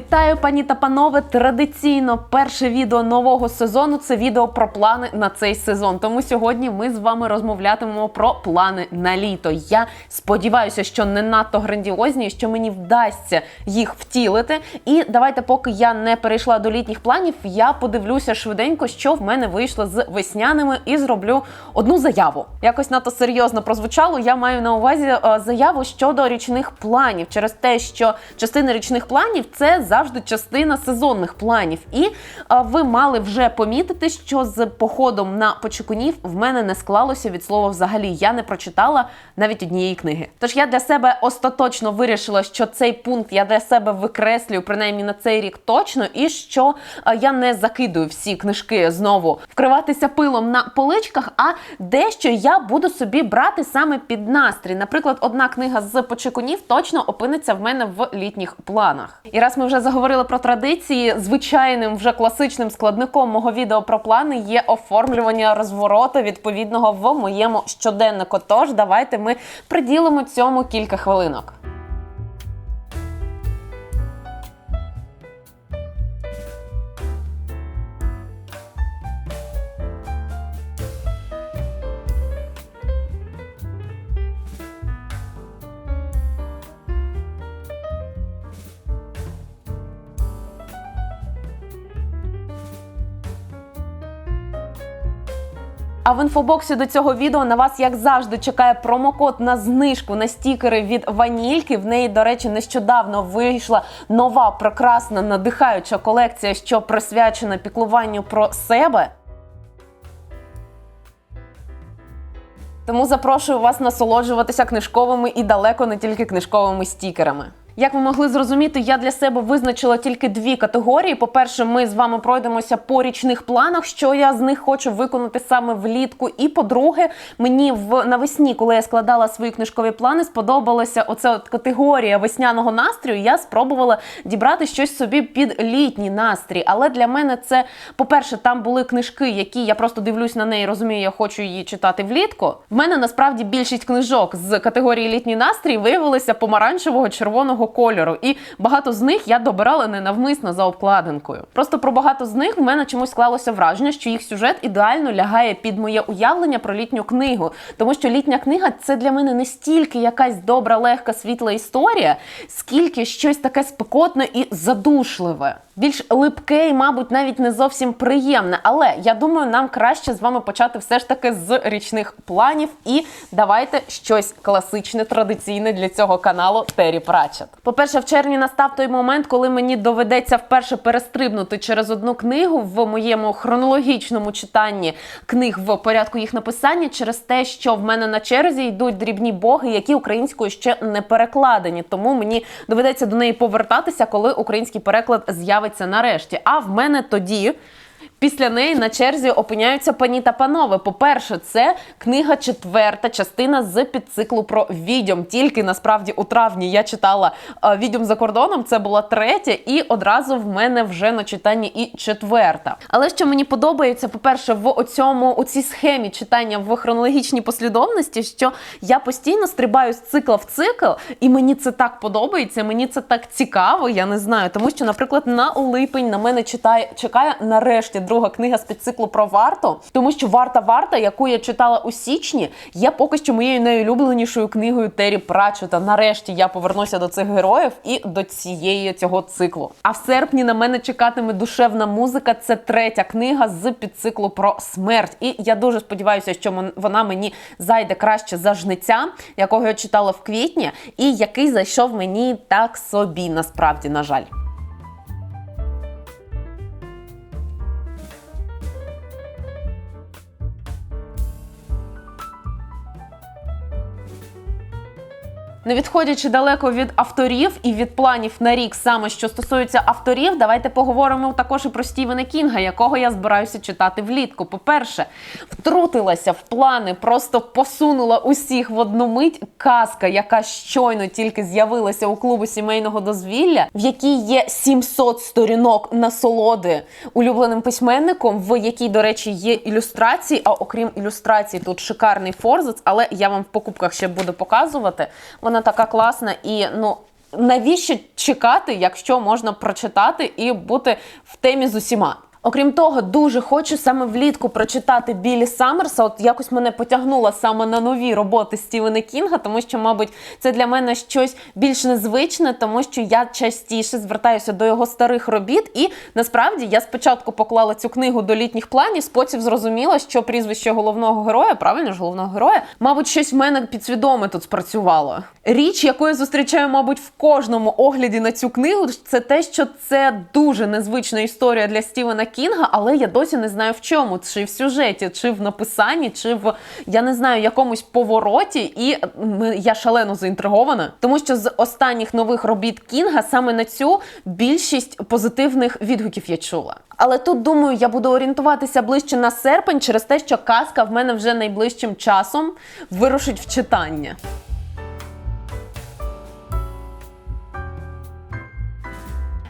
Вітаю, пані та панове! Традиційно перше відео нового сезону це відео про плани на цей сезон. Тому сьогодні ми з вами розмовлятимемо про плани на літо. Я сподіваюся, що не надто грандіозні, що мені вдасться їх втілити. І давайте, поки я не перейшла до літніх планів, я подивлюся швиденько, що в мене вийшло з весняними, і зроблю одну заяву. Якось надто серйозно прозвучало. Я маю на увазі е, заяву щодо річних планів, через те, що частина річних планів це завжди частина сезонних планів. І ви мали вже помітити, що з походом на почекунів в мене не склалося від слова взагалі. Я не прочитала навіть однієї книги. Тож я для себе остаточно вирішила, що цей пункт я для себе викреслюю, принаймні на цей рік точно, і що я не закидую всі книжки знову вкриватися пилом на поличках, а дещо я буду собі брати саме під настрій. Наприклад, одна книга з почекунів точно опиниться в мене в літніх планах. І раз ми вже заговорили про традиції, звичайним вже класичним складником мого відео про плани є оформлювання розвороту відповідного в моєму щоденнику. Тож давайте ми приділимо цьому кілька хвилинок. А в інфобоксі до цього відео на вас, як завжди, чекає промокод на знижку на стікери від ванільки. В неї, до речі, нещодавно вийшла нова прекрасна надихаюча колекція, що присвячена піклуванню про себе. Тому запрошую вас насолоджуватися книжковими і далеко не тільки книжковими стікерами. Як ви могли зрозуміти, я для себе визначила тільки дві категорії. По-перше, ми з вами пройдемося по річних планах, що я з них хочу виконати саме влітку. І по-друге, мені в навесні, коли я складала свої книжкові плани, сподобалася оця от категорія весняного настрою. Я спробувала дібрати щось собі під літній настрій. Але для мене це, по-перше, там були книжки, які я просто дивлюсь на неї, розумію, я хочу її читати влітку. В мене насправді більшість книжок з категорії літній настрій виявилися помаранчевого червоного кольору, і багато з них я добирала ненавмисно за обкладинкою. Просто про багато з них в мене чомусь склалося враження, що їх сюжет ідеально лягає під моє уявлення про літню книгу, тому що літня книга це для мене не стільки якась добра, легка, світла історія, скільки щось таке спекотне і задушливе. Більш липке і, мабуть, навіть не зовсім приємне. Але я думаю, нам краще з вами почати все ж таки з річних планів. І давайте щось класичне, традиційне для цього каналу Террі Пратчет. По-перше, в червні настав той момент, коли мені доведеться вперше перестрибнути через одну книгу в моєму хронологічному читанні книг в порядку їх написання, через те, що в мене на черзі йдуть дрібні боги, які українською ще не перекладені. Тому мені доведеться до неї повертатися, коли український переклад з'явиться нарешті. А в мене тоді. Після неї на черзі опиняються пані та панове. По-перше, це книга четверта, частина з підциклу про відьом. Тільки насправді у травні я читала е, відьом за кордоном. Це була третя, і одразу в мене вже на читанні і четверта. Але що мені подобається, по-перше, в оцьому у цій схемі читання в хронологічній послідовності, що я постійно стрибаю з цикла в цикл, і мені це так подобається. Мені це так цікаво. Я не знаю, тому що, наприклад, на липень на мене читає чекає нарешті друга книга з підциклу про варту, тому що варта варта, яку я читала у січні, є поки що моєю найулюбленішою книгою Террі Пратчета. Нарешті я повернуся до цих героїв і до цієї цього циклу. А в серпні на мене чекатиме душевна музика. Це третя книга з підциклу про смерть. І я дуже сподіваюся, що вона мені зайде краще за жниця, якого я читала в квітні, і який зайшов мені так собі, насправді, на жаль. Не відходячи далеко від авторів і від планів на рік, саме що стосується авторів, давайте поговоримо також і про Стівена Кінга, якого я збираюся читати влітку. По-перше, втрутилася в плани, просто посунула усіх в одну мить казка, яка щойно тільки з'явилася у клубу сімейного дозвілля, в якій є 700 сторінок насолоди улюбленим письменником, в якій, до речі, є ілюстрації. А окрім ілюстрацій, тут шикарний форзац, але я вам в покупках ще буду показувати. Вона така класна і ну. навіщо чекати, якщо можна прочитати і бути в темі з усіма? Окрім того, дуже хочу саме влітку прочитати Білі Саммерса. От якось мене потягнуло саме на нові роботи Стівена Кінга, тому що, мабуть, це для мене щось більш незвичне, тому що я частіше звертаюся до його старих робіт. І насправді я спочатку поклала цю книгу до літніх планів, потім зрозуміла, що прізвище головного героя, правильно ж головного героя, мабуть, щось в мене підсвідоме тут спрацювало. Річ, яку я зустрічаю, мабуть, в кожному огляді на цю книгу, це те, що це дуже незвична історія для Стівена Кінга, але я досі не знаю в чому, чи в сюжеті, чи в написанні, чи в я не знаю якомусь повороті. І я шалено заінтригована, тому що з останніх нових робіт Кінга саме на цю більшість позитивних відгуків я чула. Але тут думаю, я буду орієнтуватися ближче на серпень через те, що казка в мене вже найближчим часом вирушить в читання.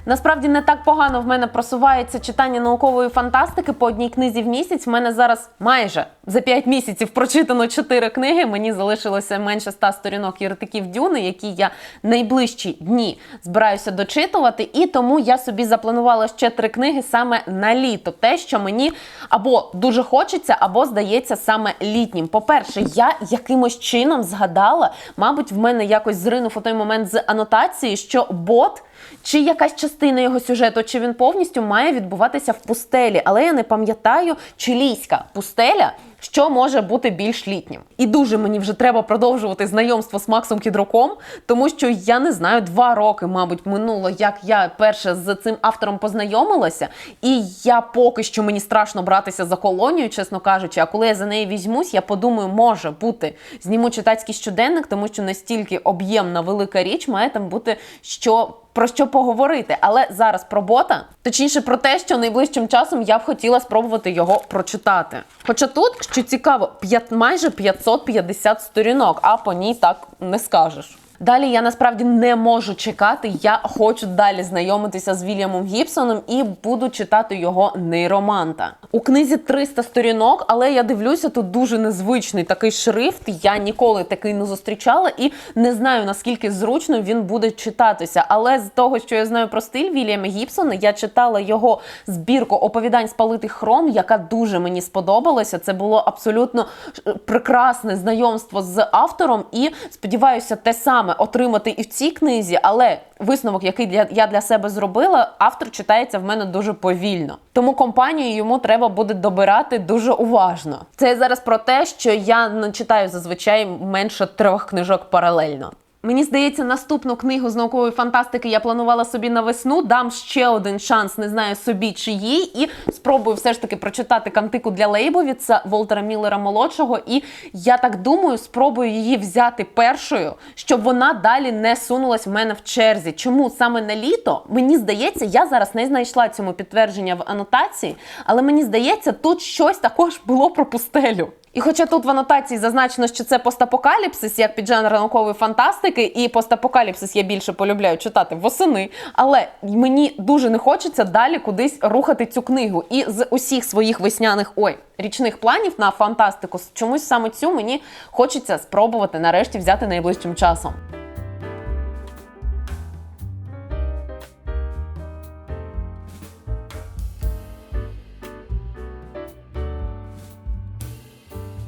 Насправді не так погано в мене просувається читання наукової фантастики по одній книзі в місяць. В мене зараз майже за 5 місяців прочитано 4 книги. Мені залишилося менше 100 сторінок єретиків Дюни, які я найближчі дні збираюся дочитувати. І тому я собі запланувала ще три книги саме на літо. Те, що мені або дуже хочеться, або здається саме літнім. По-перше, я якимось чином згадала, мабуть, в мене якось зринув у той момент з анотації, що бот. Чи якась частина його сюжету, чи він повністю має відбуватися в пустелі, але я не пам'ятаю, чилійська пустеля, що може бути більш літнім. І дуже мені вже треба продовжувати знайомство з Максом Кідруком, тому що я не знаю, два роки, мабуть, минуло, як я перше з цим автором познайомилася, і я поки що мені страшно братися за колонію, чесно кажучи. А коли я за неї візьмусь, я подумаю, може бути зніму читацький щоденник, тому що настільки об'ємна велика річ має там бути що. Про що поговорити, але зараз про бота, точніше про те, що найближчим часом я б хотіла спробувати його прочитати. Хоча тут, що цікаво, п'ят- майже 550 сторінок, а по ній так не скажеш. Далі я насправді не можу чекати. Я хочу далі знайомитися з Вільямом Гібсоном і буду читати його нейроманта. У книзі 300 сторінок, але я дивлюся, тут дуже незвичний такий шрифт. Я ніколи такий не зустрічала і не знаю наскільки зручно він буде читатися. Але з того, що я знаю про стиль Вільяма Гібсона, я читала його збірку оповідань спалитих хром, яка дуже мені сподобалася. Це було абсолютно е, прекрасне знайомство з автором, і сподіваюся, те саме отримати і в цій книзі. Але висновок, який для я для себе зробила, автор читається в мене дуже повільно. Тому компанію йому треба буде добирати дуже уважно. Це зараз про те, що я не читаю зазвичай менше трьох книжок паралельно. Мені здається, наступну книгу з наукової фантастики я планувала собі на весну. Дам ще один шанс, не знаю собі чи їй, і спробую все ж таки прочитати кантику для Лейбовіца Волтера Міллера молодшого. І я так думаю, спробую її взяти першою, щоб вона далі не сунулась в мене в черзі. Чому саме на літо? Мені здається, я зараз не знайшла цьому підтвердження в анотації, але мені здається, тут щось також було про пустелю. І хоча тут в анотації зазначено, що це постапокаліпсис як під жанр наукової фантастики, і постапокаліпсис я більше полюбляю читати восени, але мені дуже не хочеться далі кудись рухати цю книгу. І з усіх своїх весняних ой річних планів на фантастику чомусь саме цю мені хочеться спробувати нарешті взяти найближчим часом.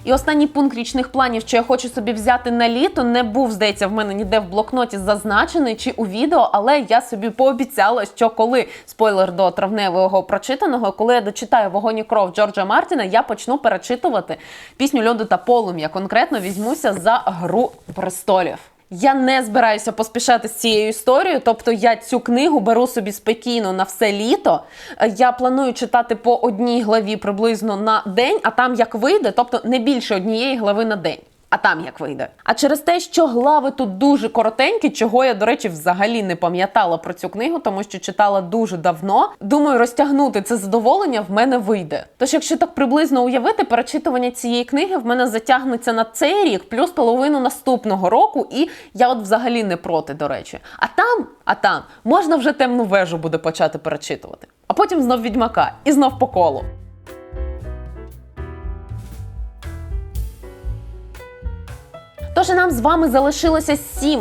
І останній пункт річних планів, що я хочу собі взяти на літо, не був, здається, в мене ніде в блокноті зазначений чи у відео, але я собі пообіцяла, що коли спойлер до травневого прочитаного, коли я дочитаю вогонь кров Джорджа Мартіна, я почну перечитувати пісню льоду та полум'я. Конкретно візьмуся за гру престолів. Я не збираюся поспішати з цією історією, тобто я цю книгу беру собі спокійно на все літо. Е, Я планую читати по одній главі приблизно на день, а там як вийде, тобто не більше однієї глави на день. А там як вийде. А через те, що глави тут дуже коротенькі, чого я, до речі, взагалі не пам'ятала про цю книгу, тому що читала дуже давно. Думаю, розтягнути це задоволення в мене вийде. Тож, якщо так приблизно уявити, перечитування цієї книги в мене затягнеться на цей рік, плюс половину наступного року, і я от взагалі не проти, до речі. А там, а там можна вже темну вежу буде почати перечитувати. А потім знов відьмака і знов по колу. Тож нам з вами залишилося сім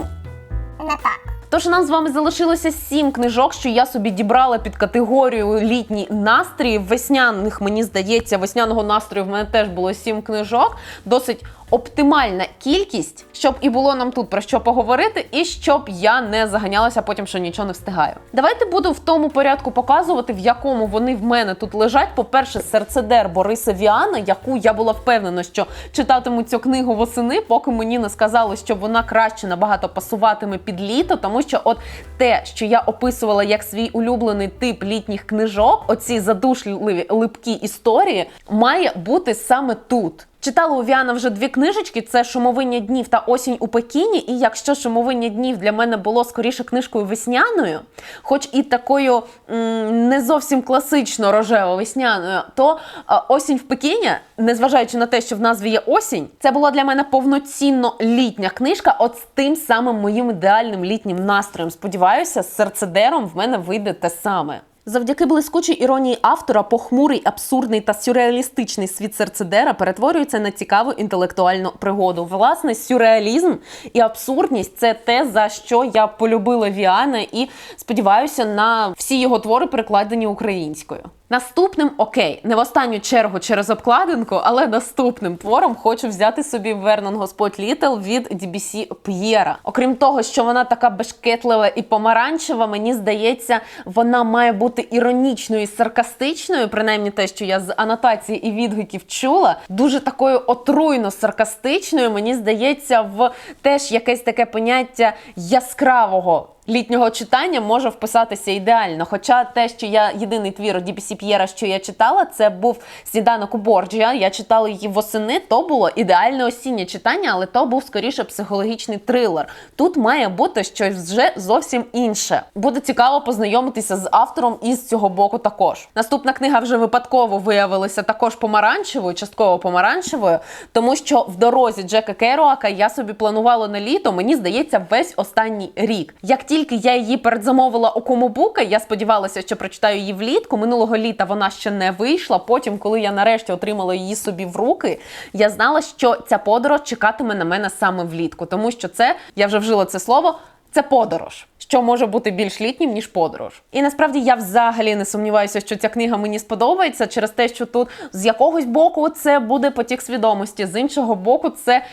Не так. Тож нам з вами залишилося сім книжок, що я собі дібрала під категорію літній настрій. Весняних мені здається, весняного настрою в мене теж було сім книжок. Досить оптимальна кількість, щоб і було нам тут про що поговорити, і щоб я не заганялася потім, що нічого не встигаю. Давайте буду в тому порядку показувати, в якому вони в мене тут лежать. По-перше, серцедер Бориса Віана, яку я була впевнена, що читатиму цю книгу восени, поки мені не сказали, що вона краще набагато пасуватиме під літо, тому що от те, що я описувала як свій улюблений тип літніх книжок, оці задушливі липкі історії, має бути саме тут. Читала у Віана вже дві книжечки: це Шумовиння днів та осінь у Пекіні. І якщо шумовиння днів для мене було скоріше книжкою весняною, хоч і такою м, не зовсім класично рожево весняною, то осінь в Пекіні, незважаючи на те, що в назві є осінь, це була для мене повноцінно літня книжка, от з тим самим моїм ідеальним літнім настроєм. Сподіваюся, з серцедером в мене вийде те саме. Завдяки блискучій іронії автора, похмурий, абсурдний та сюрреалістичний світ серцедера перетворюється на цікаву інтелектуальну пригоду. Власне, сюрреалізм і абсурдність це те, за що я полюбила Віана, і сподіваюся на всі його твори перекладені українською. Наступним окей, не в останню чергу через обкладинку, але наступним твором хочу взяти собі Вернон Господь Літл від DBC П'єра. Окрім того, що вона така бешкетлива і помаранчева, мені здається, вона має бути іронічною і саркастичною, принаймні те, що я з анотації і відгуків чула, дуже такою отруйно саркастичною. Мені здається, в теж якесь таке поняття яскравого. Літнього читання може вписатися ідеально. Хоча те, що я єдиний твір DBC П'єра, що я читала, це був сніданок у Борджія. Я читала її восени. То було ідеальне осіннє читання, але то був скоріше психологічний трилер. Тут має бути щось вже зовсім інше. Буде цікаво познайомитися з автором із цього боку. Також наступна книга вже випадково виявилася також помаранчевою, частково помаранчевою, тому що в дорозі Джека Керуака я собі планувала на літо. Мені здається, весь останній рік. Як тільки я її передзамовила у Комобука, я сподівалася, що прочитаю її влітку. Минулого літа вона ще не вийшла. Потім, коли я нарешті отримала її собі в руки, я знала, що ця подорож чекатиме на мене саме влітку, тому що це я вже вжила це слово. Це подорож, що може бути більш літнім, ніж подорож. І насправді я взагалі не сумніваюся, що ця книга мені сподобається через те, що тут з якогось боку це буде потік свідомості, з іншого боку, це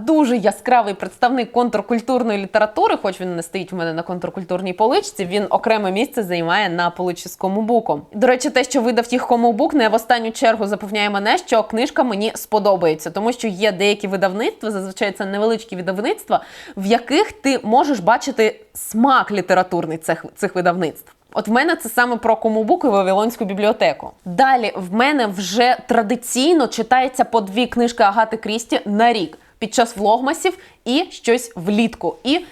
дуже яскравий представник контркультурної літератури, хоч він не стоїть в мене на контркультурній поличці. Він окреме місце займає на поличці з комубуком. До речі, те, що видав їх комубук, не в останню чергу запевняє мене, що книжка мені сподобається, тому що є деякі видавництва, зазвичай це невеличкі видавництва, в яких ти можеш бачити смак літературний цих, цих видавництв. От в мене це саме про Комубук і Вавилонську бібліотеку. Далі в мене вже традиційно читається по дві книжки Агати Крісті на рік під час влогмасів і щось влітку. І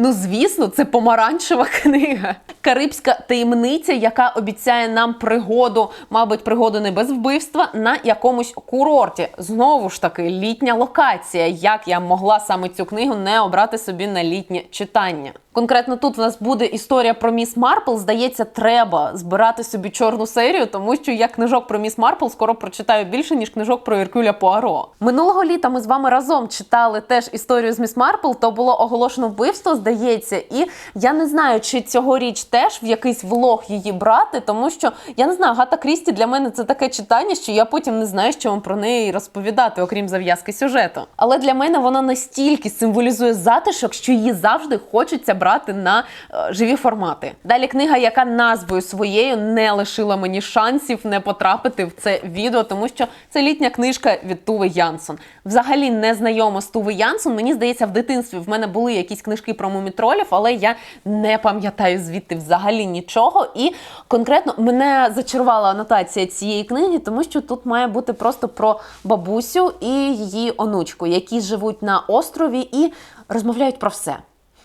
Ну, звісно, це помаранчева книга. Карибська таємниця, яка обіцяє нам пригоду, мабуть, пригоду не без вбивства на якомусь курорті. Знову ж таки, літня локація. Як я могла саме цю книгу не обрати собі на літнє читання? Конкретно тут в нас буде історія про міс Марпл. Здається, треба збирати собі чорну серію, тому що я книжок про міс Марпл скоро прочитаю більше, ніж книжок про Іркюля Пуаро. Минулого літа ми з вами разом читали теж історію з міс Марпл, то було оголошено вбивство, здається, і я не знаю, чи цьогоріч теж в якийсь влог її брати, тому що я не знаю, Гата Крісті для мене це таке читання, що я потім не знаю, що вам про неї розповідати, окрім зав'язки сюжету. Але для мене вона настільки символізує затишок, що її завжди хочеться брати на е, живі формати. Далі книга, яка назвою своєю не лишила мені шансів не потрапити в це відео, тому що це літня книжка від Туви Янсон. Взагалі не знайома з Туви Янсон. Мені здається, в дитинстві в мене були якісь книжки про мумітролів, але я не пам'ятаю звідти взагалі нічого. І конкретно мене зачарувала анотація цієї книги, тому що тут має бути просто про бабусю і її онучку, які живуть на острові і розмовляють про все.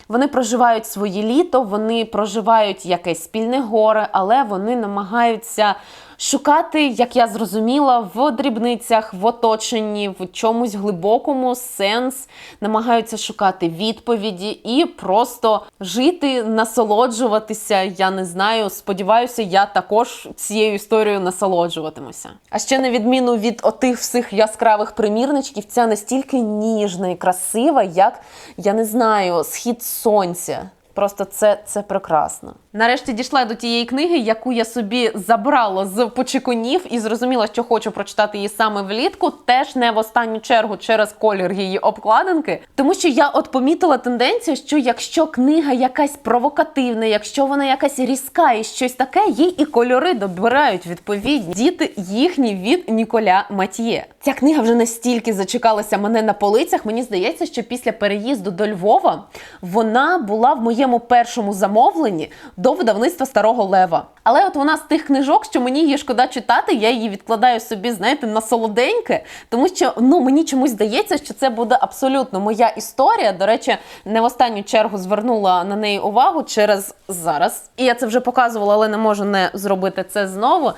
Вони проживають своє літо, вони проживають якесь спільне горе, але вони намагаються шукати, як я зрозуміла, в дрібницях, в оточенні, в чомусь глибокому сенс, намагаються шукати відповіді і просто жити, насолоджуватися. Я не знаю. Сподіваюся, я також цією історією насолоджуватимуся. А ще на відміну від отих всіх яскравих примірничків, ця настільки ніжна і красива, як я не знаю, схід сонця. Просто це, це прекрасно. Нарешті дійшла до тієї книги, яку я собі забрала з почекунів і зрозуміла, що хочу прочитати її саме влітку. Теж не в останню чергу через колір її обкладинки. Тому що я от помітила тенденцію, що якщо книга якась провокативна, якщо вона якась різка і щось таке, їй і кольори добирають відповідні діти їхні від Ніколя Матьє. Ця книга вже настільки зачекалася мене на полицях. Мені здається, що після переїзду до Львова вона була в моєму першому замовленні до видавництва Старого Лева. Але от вона з тих книжок, що мені її шкода читати, я її відкладаю собі, знаєте, на солоденьке, тому що ну мені чомусь здається, що це буде абсолютно моя історія. До речі, не в останню чергу звернула на неї увагу через зараз. І я це вже показувала, але не можу не зробити це знову.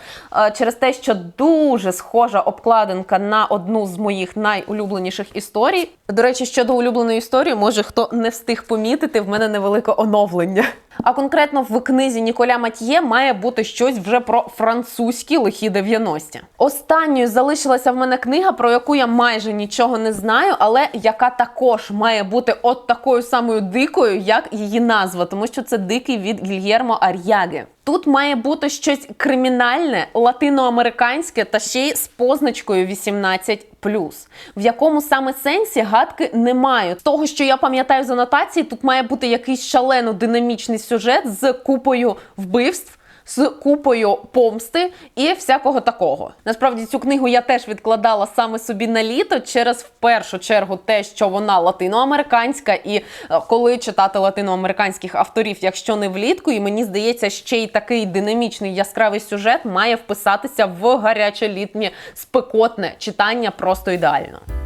Через те, що дуже схожа обкладинка на одну з моїх найулюбленіших історій. До речі, щодо улюбленої історії, може хто не встиг помітити, в мене невелике оновлення. А конкретно в книзі Ніколя Матьє має бути щось вже про французькі лихі 90-ті. Останньою залишилася в мене книга, про яку я майже нічого не знаю, але яка також має бути от такою самою дикою, як її назва, тому що це дикий від Гільєрмо Ар'яги. Тут має бути щось кримінальне, латиноамериканське та ще й з позначкою 18 в якому саме сенсі гадки не маю. З того, що я пам'ятаю з анотації, тут має бути якийсь шалено динамічний сюжет з купою вбивств. З купою помсти і всякого такого. Насправді цю книгу я теж відкладала саме собі на літо через в першу чергу те, що вона латиноамериканська, і е, коли читати латиноамериканських авторів, якщо не влітку, і мені здається, ще й такий динамічний яскравий сюжет має вписатися в гаряче літнє спекотне читання просто ідеально.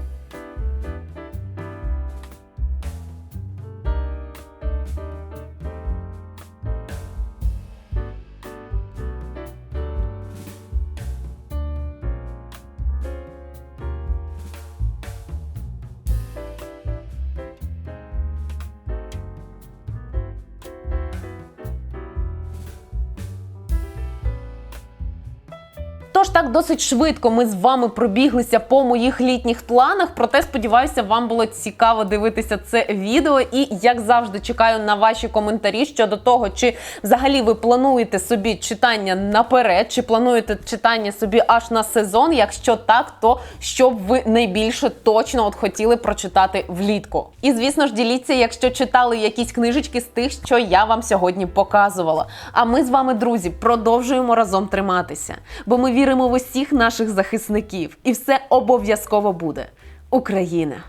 Досить швидко ми з вами пробіглися по моїх літніх планах. Проте сподіваюся, вам було цікаво дивитися це відео. І як завжди, чекаю на ваші коментарі щодо того, чи взагалі ви плануєте собі читання наперед, чи плануєте читання собі аж на сезон. Якщо так, то що б ви найбільше точно от хотіли прочитати влітку. І звісно ж, діліться, якщо читали якісь книжечки з тих, що я вам сьогодні показувала. А ми з вами, друзі, продовжуємо разом триматися, бо ми віримо в усіх наших захисників, і все обов'язково буде. Україна!